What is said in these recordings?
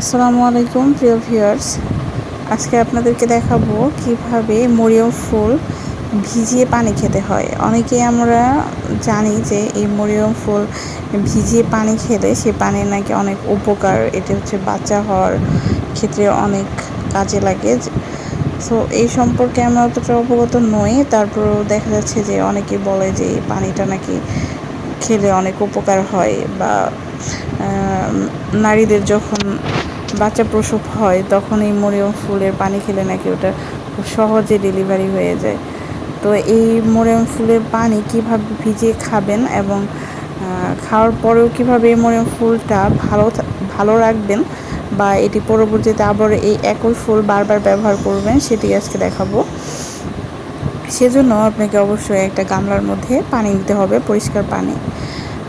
আসসালামু আলাইকুম, প্রিয় ভিউয়ার্স। আজকে আপনাদেরকে দেখাবো কীভাবে মরিয়ম ফুল ভিজিয়ে পানি খেতে হয়। অনেকেই আমরা জানি যে এই মরিয়ম ফুল ভিজিয়ে পানি খেলে সে পানির নাকি অনেক উপকার, এটা হচ্ছে বাচ্চা হওয়ার ক্ষেত্রে অনেক কাজে লাগে। সো, এই সম্পর্কে আমরা অতটা অবগত নই। তারপরেও দেখা যাচ্ছে যে অনেকে বলে যে এই পানিটা নাকি খেলে অনেক উপকার হয় বা নারীদের যখন বাচ্চা প্রসব হয় তখন এই মরিয়ম ফুলের পানি খেলে নাকি ওটা খুব সহজে ডেলিভারি হয়ে যায়। তো এই মরিয়ম ফুলের পানি কীভাবে ভিজিয়ে খাবেন এবং খাওয়ার পরেও কীভাবে এই মরিয়ম ফুলটা ভালো ভালো রাখবেন বা এটি পরবর্তীতে আবার এই একই ফুল বারবার ব্যবহার করবেন সেটি আজকে দেখাবো। সেজন্য আপনাকে অবশ্যই একটা গামলার মধ্যে পানি নিতে হবে, পরিষ্কার পানি।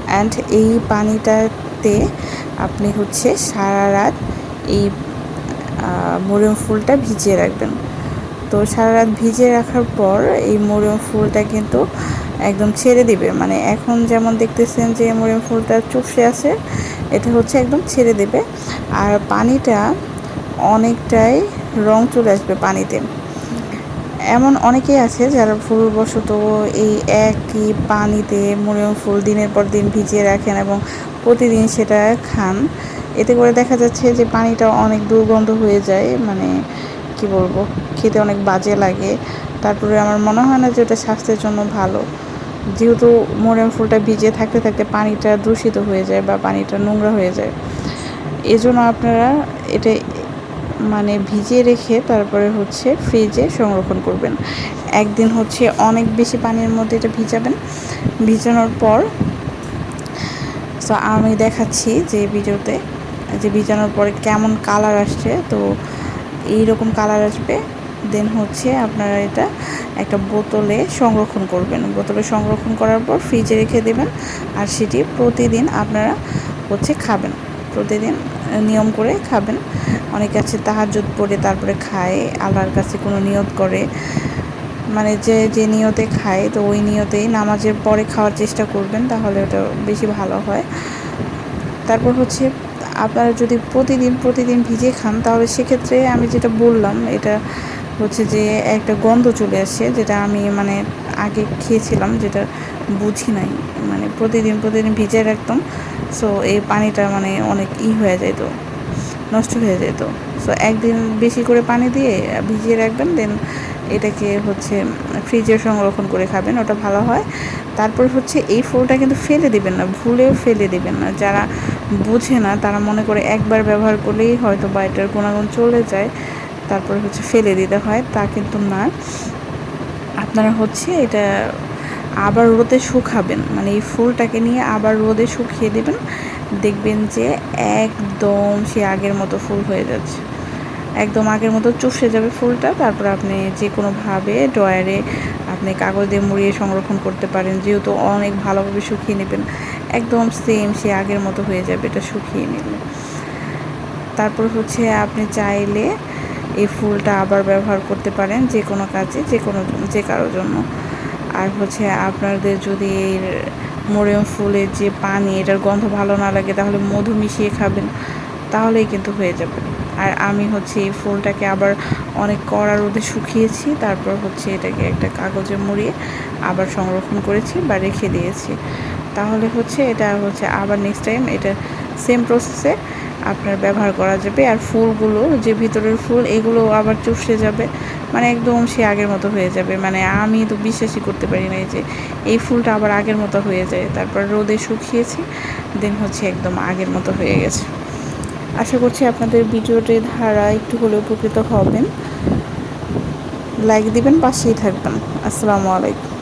অ্যান্ড এই পানিটাতে আপনি হচ্ছে সারা রাত এই মরিয়ম ফুলটা ভিজিয়ে রাখবেন। তো সারা রাত ভিজিয়ে রাখার পর এই মরিয়ম ফুলটা কিন্তু একদম ছেড়ে দিবে। মানে এখন যেমন দেখতেছেন যে মরিয়ম ফুলটা চুপসে আছে, এটা হচ্ছে একদম ছেড়ে দেবে। আর পানিটা অনেকটাই রং চলে আসবে পানিতে। এমন অনেকেই আছে যারা ভুলবশত এই একই পানিতে মরিয়ম ফুল দিনের পর দিন ভিজিয়ে রাখেন এবং প্রতিদিন সেটা খান। এতে করে দেখা যাচ্ছে যে পানিটা অনেক দুর্গন্ধ হয়ে যায় মানে কি বলব, খেতে অনেক বাজে লাগে। তারপরে আমার মনে হয় না যে ওটা স্বাস্থ্যের জন্য ভালো। যেহেতু মরিয়াম ফুলটা ভিজে থাকতে থাকতে পানিটা দূষিত হয়ে যায় বা পানিটা নোংরা হয়ে যায়। এজন্য আপনারা এটা মানে ভিজিয়ে রেখে তারপরে হচ্ছে ফ্রিজে সংরক্ষণ করবেন। একদিন হচ্ছে অনেক বেশি পানির মধ্যে এটা ভিজাবেন। ভিজানোর পর তো আমি দেখাচ্ছি যে ভিডিওতে, যে ভিজানোর পরে কেমন কালার আসছে। তো এইরকম কালার আসবে দেন হচ্ছে আপনারা এটা একটা বোতলে সংরক্ষণ করবেন। বোতলে সংরক্ষণ করার পর ফ্রিজে রেখে দেবেন। আর সেটি প্রতিদিন আপনারা হচ্ছে খাবেন। প্রতিদিন নিয়ম করে খাবেন। অনেকে আছে তাহাজুদ পড়ে তারপরে খায়, আল্লাহর কাছে কোনো নিয়ত করে। মানে যে যে নিয়তে খায়, তো ওই নিয়তেই নামাজের পরে খাওয়ার চেষ্টা করবেন, তাহলে ওটা বেশি ভালো হয়। তারপর হচ্ছে, আপনারা যদি প্রতিদিন প্রতিদিন ভিজে খান, তাহলে সেক্ষেত্রে আমি যেটা বললাম, এটা হচ্ছে যে একটা গন্ধ চলে আসে, যেটা আমি মানে আগে খেয়েছিলাম, যেটা বুঝি নাই। মানে প্রতিদিন প্রতিদিন ভিজে রাখতাম। সো এই পানিটা মানে অনেক ই হয়ে যেত নষ্ট হয়ে যেত সো একদিন বেশি করে পানি দিয়ে ভিজিয়ে রাখবেন দেন এটাকে হচ্ছে ফ্রিজে সংরক্ষণ করে খাবেন, ওটা ভালো হয়। তারপর হচ্ছে এই ফুলটা কিন্তু ফেলে দিবেন না, ভুলেও ফেলে দিবেন না। যারা বুঝে না, তারা মনে করে একবার ব্যবহার করলেই হয়তো বা এটার গুণাগুণ চলে যায়, তারপরে হচ্ছে ফেলে দিতে হয়, তা কিন্তু না। আপনারা হচ্ছে এটা আবার রোদে শুকাবেন। মানে এই ফুলটাকে নিয়ে আবার রোদে শুকিয়ে দেবেন। দেখবেন যে একদম সে আগের মতো ফুল হয়ে যাচ্ছে। একদম আগের মতো চুষে যাবে ফুলটা। তারপর আপনি যে কোনোভাবে ড্রয়ারে আপনি কাগজ দিয়ে মুড়িয়ে সংরক্ষণ করতে পারেন। যেহেতু অনেক ভালোভাবে শুকিয়ে নেবেন। একদম সেম সে আগের মতো হয়ে যাবে এটা শুকিয়ে নিলে। তারপর হচ্ছে আপনি চাইলে এই ফুলটা আবার ব্যবহার করতে পারেন যে কোনো কাজে যে কোনো যে কারোর জন্য। আর হচ্ছে আপনাদের যদি এই মরিয়ম ফুলের যে পানি, এটার গন্ধ ভালো না লাগে, তাহলে মধু মিশিয়ে খাবেন, তাহলেই কিন্তু হয়ে যাবে। আর আমি হচ্ছে এই ফুলটাকে আবার অনেক কড়া রোদে শুকিয়েছি, তারপর হচ্ছে এটাকে একটা কাগজে মুড়িয়ে আবার সংরক্ষণ করেছি বা রেখে দিয়েছি। তাহলে হচ্ছে এটা হচ্ছে আবার নেক্সট টাইম এটা সেম প্রসেসে আপনার ব্যবহার করা যাবে। আর ফুলগুলো, যে ভিতরের ফুল এগুলো আবার চুষে যাবে। মানে একদম সে আগের মতো হয়ে যাবে। মানে আমি তো বিশ্বাসই করতে পারি না যে এই ফুলটা আবার আগের মতো হয়ে যায়। তারপর রোদে শুকিয়েছি দেন হচ্ছে একদম আগের মতো হয়ে গেছে। আশা করছি আপনাদের ভিডিওটির ধারা একটু হলে উপকৃত হবেন। লাইক দিবেন, পাশেই থাকবেন। আসসালামু আলাইকুম।